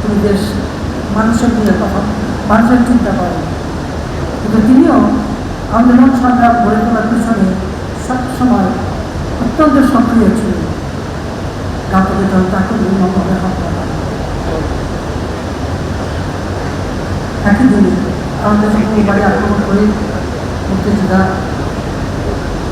তুমি দেশ মানুষের দিয়ে কথা, মানুষের চিন্তা করো। কিন্তু তিনিও আন্দোলন সংগ্রাম গড়ে তোলার পিছনে সবসময় অত্যন্ত সক্রিয় ছিলেন। কাপড়ে দল তাকে নির্মমভাবে হত্যা একই দিনে আমাদের যখন বাড়ি আক্রমণ করে মুক্তিযোদ্ধা,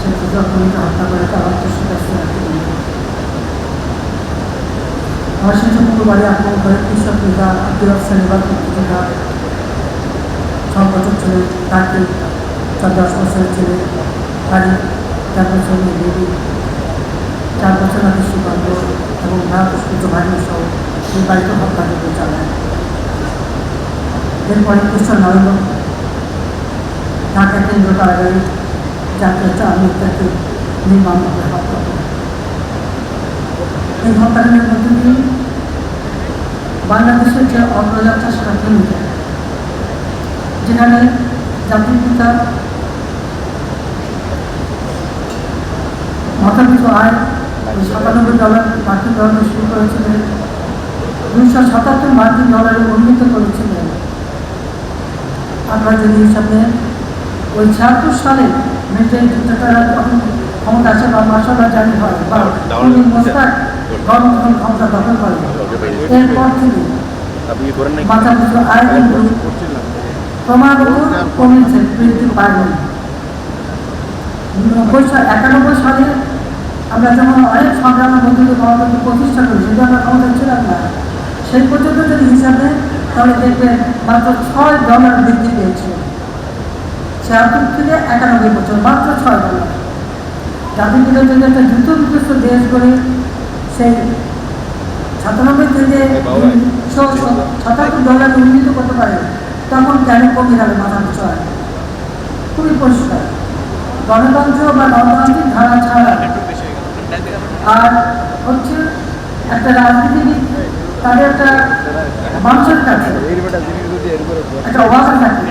সে যুদ্ধকে হত্যা করে তার অন্তঃসত্ত্বা আমার শিশু বাড়ি আক্রমণ করে কৃষক নেতা আব্দুল হাসান এবার মুক্তিযোদ্ধা ছ বছর ছেলে তাকে চার দশ বছরের ছেলে বাড়ি চার বছর দেবী চার বছর আগে সুকান্ত এবং ভারত পুষ্পিত ভাগ্য সহ এই বাড়িতে হত্যা করতে চালায় এরপরে কৃষ্ণ নরেন্দ্র ঢাকা কেন্দ্র কারাগারে জাতীয় চা মিত্রকে নির্মমভাবে হত্যা করে হত্যাকাণ্ডের মধ্যে দিয়ে বাংলাদেশের যে অগ্রযাত্রা সেটা থেমে যায় যেখানে জাতির পিতা মাথাপিছু আয় সাতানব্বই ডলার মার্কিন ডলার শুরু করেছিলেন। দুইশো সাতাত্তর মার্কিন ডলারে উন্নীত করেছিলেন। আপনারা যদি হিসাবে ওই ছিয়াত্তর সালে মিলিটারি ডিক্টেটাররা যখন ক্ষমতা আসে বা মাসাল্লাহ জারি হয় বা মোস্তাক গণতন্ত্র ক্ষমতা দখল করে। এরপর থেকে আপনি কি মাথা পিছু আয় কিন্তু ক্রমাগত কমেছে বৃদ্ধি পায়নি। নব্বই একানব্বই সালে আমরা যখন অনেক সংগ্রামের মধ্যে গণতন্ত্র প্রতিষ্ঠা করি সেটা আমরা ক্ষমতা ছিলাম না। সেই পর্যন্ত যদি হিসাবে তাহলে দেখবেন মাত্র ছয় ডলার বৃদ্ধি পেয়েছে। ছিয়াত্তর থেকে একানব্বই বছর মাত্র ছয় ডলার। জাতির বিরোধী একটা যুদ্ধ বিধ্বস্ত দেশ করে সেই সাতানব্বই থেকে সাতাত্তর ডলার উন্নীত করতে পারে। তখন কেন কমে যাবে মাথা পিছু খুবই পরিষ্কার। গণতন্ত্র বা গণতান্ত্রিক ধারা ছাড়া আর হচ্ছে একটা রাজনীতিবিদ তাদের একটা মানুষের কাছে একটা অবাধ থাকে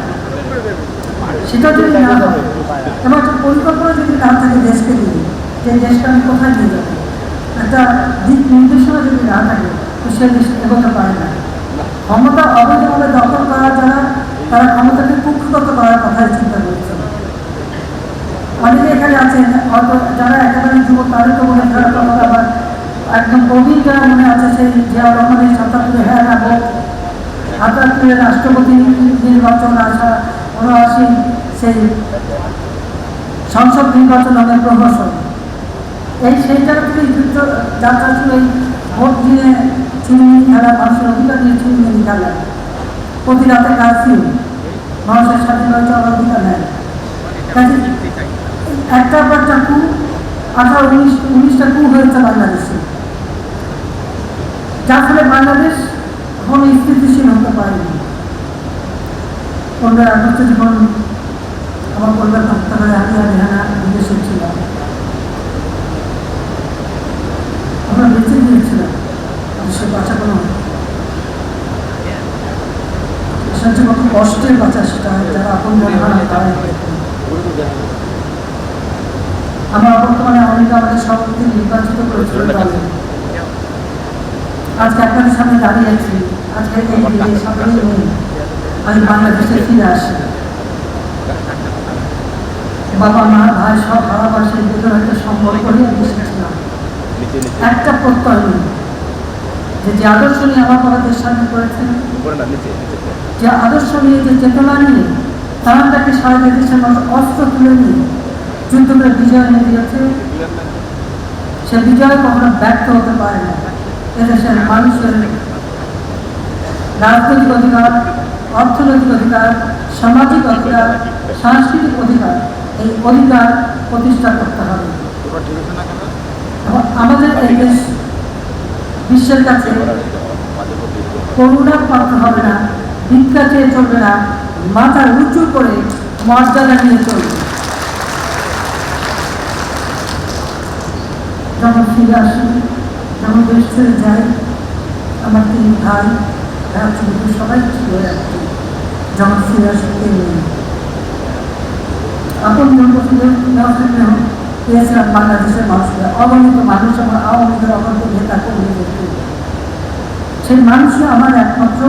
সেটা যদি না হয় এবং একটা পরিকল্পনা যদি না থাকে দেশকে দিয়ে যে দেশকে আমি কোথায় নিয়ে যাব? একটা দিক নির্দেশনা যদি না থাকে, তো সে এগোতে পারে না। ক্ষমতা অবৈধভাবে দখল করা যারা তারা ক্ষমতাকে কুক্ষগত করার কথাই চিন্তা করছে। অনেকে এখানে আছেন যারা একেবারে যুবক তাদের তো মনে করার কথা আবার একদম গভীর যারা মনে আছে, সেই জিয়া রহমানের সাতাত্তরে হ্যাঁ হোক সাতাত্তরে রাষ্ট্রপতি নির্বাচন আসা উনআশি, সেই সংসদ নির্বাচন হবে প্রহসন। এই সেইটা থেকে যুদ্ধ যাত্রা ছিল এই ভোট দিয়ে চিরমিনি খেলা মানুষের অধিকার নিয়ে চিরমিনি খেলা প্রতি রাতে কারফিউ মানুষের স্বাধীনতা চলার অধিকার নেয়। একটা পর কু, আঠারো উনিশ, উনিশটা কু হয়েছে বাংলাদেশে। যার ফলে বাংলাদেশ এখন স্থিতিশীল হতে পারেনি। আমার পরিবার হত্যা করে হাতিয়া রেহানা বিদেশে ছিলাম আমরা বেঁচে গিয়েছিলাম সে বাঁচা কোনো সেটা কষ্টের বাঁচা সেটা যারা আপন মনে হয় আমরা বর্তমানে অনেকে আমাদের সভাপতি নির্বাচিত করেছিল আজকে আপনাদের সামনে দাঁড়িয়ে আছি। আজকে আমি বাংলাদেশে ফিরে আসি। বাবা মা ভাই সব ভালোবাসে ভিতরে একটা সম্পর্ক নিয়ে নিচে একটা প্রত্যয় নেই। যে যে আদর্শ নিয়ে আমার বাবাদের সামনে করেছেন যে আদর্শ নিয়ে যে চেতনা নিয়ে তারাটাকে সারা দেশের মানুষ অস্ত্র তুলে নিয়ে যুদ্ধ করে বিজয় নিয়ে দিয়েছে সে বিজয় কখনো ব্যর্থ হতে পারে না। এদেশের মানুষের রাজনৈতিক অধিকার অর্থনৈতিক অধিকার সামাজিক অধিকার সাংস্কৃতিক অধিকার এই অধিকার প্রতিষ্ঠা করতে হবে। আমাদের এই দেশ বিশ্বের কাছে করুণা পাত্র হবে না, ভিক্ষা চেয়ে চলবে না, মাথা উঁচু করে মর্যাদা নিয়ে চলবে। যখন ফিরে আসি, যখন দেশ ছেড়ে যাই, আমার তিন ভাই ছোট সবাই ছিল একটি যখন ফিরে আসি নেই? আপন জন্ম পেয়েছিলাম বাংলাদেশের মানুষরা অগণিত মানুষ আমার আওয়ামী লীগের অগণিত নেতা কর্মী সেই মানুষই আমার একমাত্র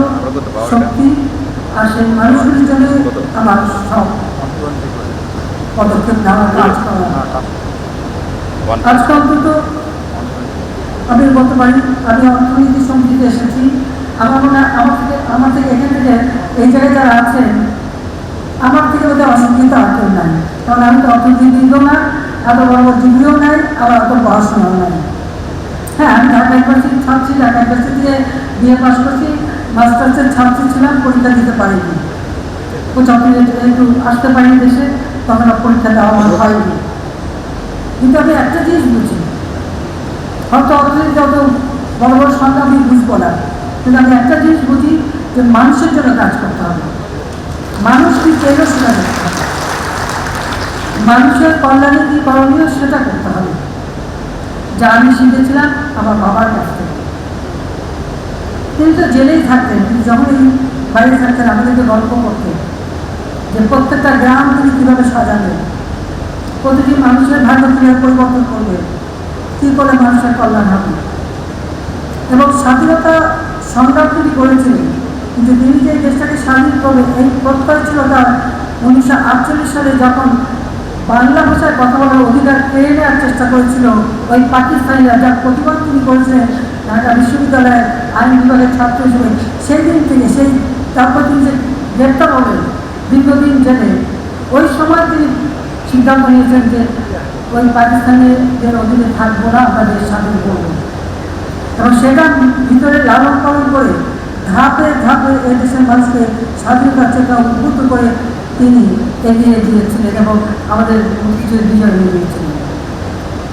শক্তি, আর সেই মানুষগুলির জন্য আমার সব পদক্ষেপ নেওয়া কাজ করা। আজকে অন্তত আমি বলতে পারি, আমি অর্থনীতি সমিতিতে এসেছি। আমার মনে হয় আমার থেকে আমার থেকে এখান থেকে এই জায়গায় যারা আছেন, আমার থেকে বোধহয় অসুবিধা আর কেউ নাই। কারণ আমি তো অর্থনীতিবিদও না এত বড় ডিগ্রিও নাই, আবার অত পড়াশোনাও নাই। হ্যাঁ আমি ঢাকা ইউনিভার্সিটির ছাত্রী, ঢাকা ইউনিভার্সিটি থেকে বিএ পাস করছি মাস্টার্সের ছাত্রী ছিলাম, পরীক্ষা দিতে পারিনি। যখন একটু- আসতে পারিনি দেশে, তখন পরীক্ষা দেওয়া আমার হয়নি। কিন্তু আমি একটা জিনিস বুঝি, হয়তো অর্থনীতি যত বড় বড় সংখ্যা আমি বুঝব না, কিন্তু আমি একটা জিনিস বুঝি যে মানুষের জন্য কাজ করতে হবে। মানুষ কি চাইলে সেটা করতে হবে? মানুষের কল্যাণে কি করণীয় সেটা করতে হবে। যা আমি শিখেছিলাম আমার বাবার কাছ থেকে। তিনি তো জেলেই থাকতেন, তিনি যখনই বাইরে থাকতেন আমাদেরকে গল্প করতেন যে প্রত্যেকটা গ্রাম তিনি কীভাবে সাজাবেন প্রতিটি মানুষের ভাগ্য কীভাবে পরিবর্তন করবে কী করে মানুষের কল্যাণ হবে। এবং স্বাধীনতা সংগ্রাম তিনি করেছিলেন, কিন্তু তিনি যে দেশটাকে স্বাধীন করবে এই প্রত্যয় ছিল তার উনিশশো আটচল্লিশ সালে যখন বাংলা ভাষায় কথা বলার অধিকার পেয়ে নেওয়ার চেষ্টা করেছিল? ওই পাকিস্তানিরা যার প্রতিবাদ তিনি করেছিলেন ঢাকা বিশ্ববিদ্যালয়ের আইন বিভাগের ছাত্র হিসেবে। সেই দিন থেকে সেই, তারপর তিনি যে গ্রেপ্তার হলেন, দীর্ঘদিন জেলে, ওই সময় তিনি সিদ্ধান্ত নিয়েছেন যে ওই পাকিস্তানিদের অধীনে থাকব না, আমরা দেশ স্বাধীন করব। এবং সেটা ভিতরে লালন পালন করে ধাপে ধাপে এই দেশের মানুষকে স্বাধীনতার চেতনা উদ্বুদ্ধ করে তিনি এগিয়ে দিয়েছিলেন এবং আমাদের কিছু বিজয় নিয়ে দিয়েছিলেন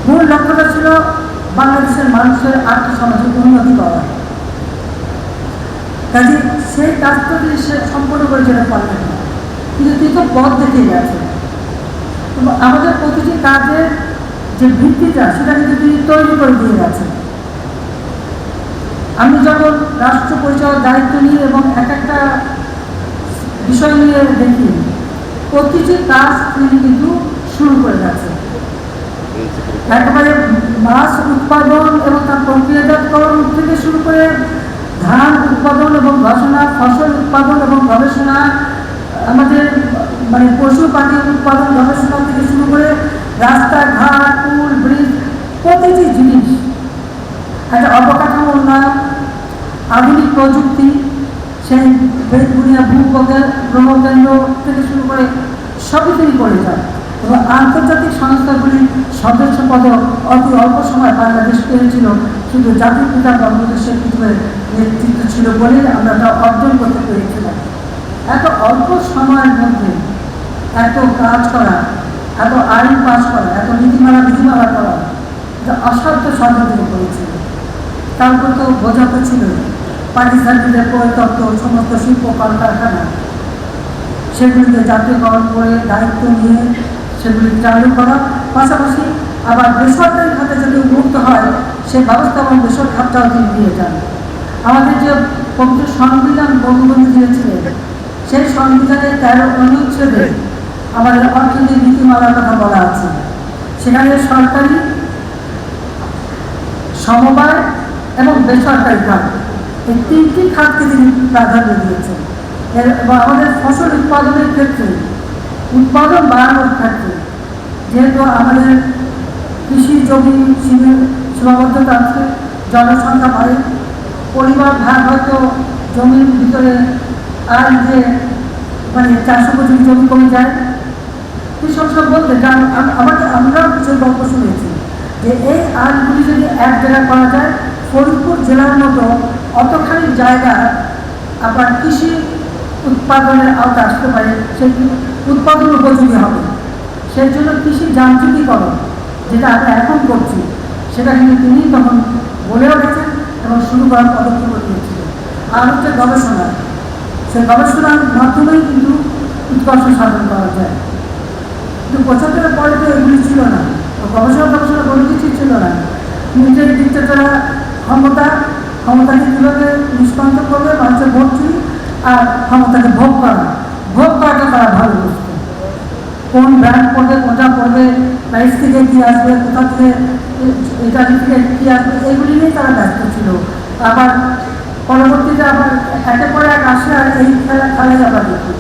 মূল লক্ষ্যটা ছিল বাংলাদেশের মানুষের আর্থসামাজিক উন্নতি করা। কাজে সেই কাজটা তিনি সে সম্পূর্ণ করে যেতে পারলেন না। কিন্তু তিনি তো পথ দেখে গেছেন। এবং আমাদের প্রতিটি কাজের যে ভিত্তিটা, সেটা কিন্তু তিনি তৈরি করে দিয়ে গেছেন। আমি যখন রাষ্ট্র পরিচালক দায়িত্ব নিই এবং এক একটা বিষয় নিয়ে দেখি প্রতিটি কাজ তিনি কিন্তু শুরু করে গেছেন একেবারে মাছ উৎপাদন এবং তার প্রক্রিয়াজাতকরণ থেকে শুরু করে ধান উৎপাদন এবং গবেষণা ফসল উৎপাদন এবং গবেষণা, আমাদের মানে পশু পাখি উৎপাদন, গবেষণা থেকে শুরু করে রাস্তাঘাট, পুল, ব্রিজ, প্রতিটি জিনিস। একটা অবকাঠামো উন্নয়ন, আধুনিক প্রযুক্তি সেই বেদগুনিয়া ভূপকের গ্রহকেন্দ্র থেকে শুরু করে সবই তিনি করে যান এবং আন্তর্জাতিক সংস্থাগুলির সদস্য পদে অতি অল্প সময় বাংলাদেশ পেয়েছিল শুধু জাতির পিতা বঙ্গদেশের পিছনের নেতৃত্ব ছিল বলেই আমরা তা অর্জন করতে পেরেছিলাম। এত অল্প সময়ের মধ্যে এত কাজ করা, এত আইন পাস করা, এত নীতিমালা, বিধিমালা করা, এটা অসাধ্য সাধ্য তিনি করেছিলেন তারপর তো বোঝা তো ছিল পাকিস্তানিদের পরিতত্ত্ব সমস্ত শিল্প কলকারখানা। সেগুলিকে জাতীয়করণ করে দায়িত্ব নিয়ে সেগুলি চালু করা। পাশাপাশি আবার বেসরকারি খাতে যদি উন্মুক্ত হয়, সে ব্যবস্থাপন বেসরকারি খাতটাও তিনি দিয়ে যান। আমাদের যে পবিত্র সংবিধান বঙ্গবন্ধু দিয়েছিলেন, সেই সংবিধানের তেরো অনুচ্ছেদে আমাদের অর্থনীতি নীতিমালার কথা বলা আছে। সেখানে সরকারি, সমবায় এবং বেসরকারি খাত। এই তিনটি খাতকে তিনি প্রাধান্য দিয়েছেন আমাদের ফসল উৎপাদনের ক্ষেত্রে, উৎপাদন বাড়ানোর ক্ষেত্রে, যেহেতু আমাদের কৃষি জমি সীমে সীমাবদ্ধতা আছে, জনসংখ্যা বাড়ে, পরিবার ভাগ হয়তো জমির ভিতরে আর যে মানে চারশো পঁচিশ জমি কমে যায়, কৃষক সব বলতে কারণ আম- আমাদের, আমরাও কিছু গল্প শুনেছি যে এই আইনগুলি যদি এক জায়গায় করা যায়, ফরিদপুর জেলার মতো অতখানি জায়গা আপনার কৃষি উৎপাদনের আওতা আসতে পারে সেই উৎপাদন উপযোগী হবে? সেই জন্য কৃষি যান্ত্রিকীকরণ, যেটা আমরা এখন করছি, সেটা কিন্তু তিনি তখন বলেও গেছেন এবং শুরু করার পদক্ষেপ নিয়েছিলেন। আর হচ্ছে গবেষণা সেই গবেষণার মাধ্যমেই কিন্তু উৎকর্ষ সাধন করা যায়। কিন্তু পঁচাত্তরের পরে তো এগুলি ছিল না। গবেষণা গবেষণা কোনো কিছুই ছিল না। নিজের দিকটা তারা ক্ষমতা ক্ষমতাকে কীভাবে নিষ্কান্ত করবে? মানুষের ভর্তি আর ক্ষমতাকে ভোগ করা। ভোগ করাটা তারা ভালো বুঝতো কোন ব্যাংক পড়বে, কোনটা পড়বে প্রাইস থেকে কী আসবে, কোথা থেকে, এটা থেকে কী আসবে, এগুলি নিয়ে তারা ব্যস্ত ছিল। আবার পরবর্তীতে আবার একে পরে এক আসে আর এই খেলা খেলাই যাবার দেখি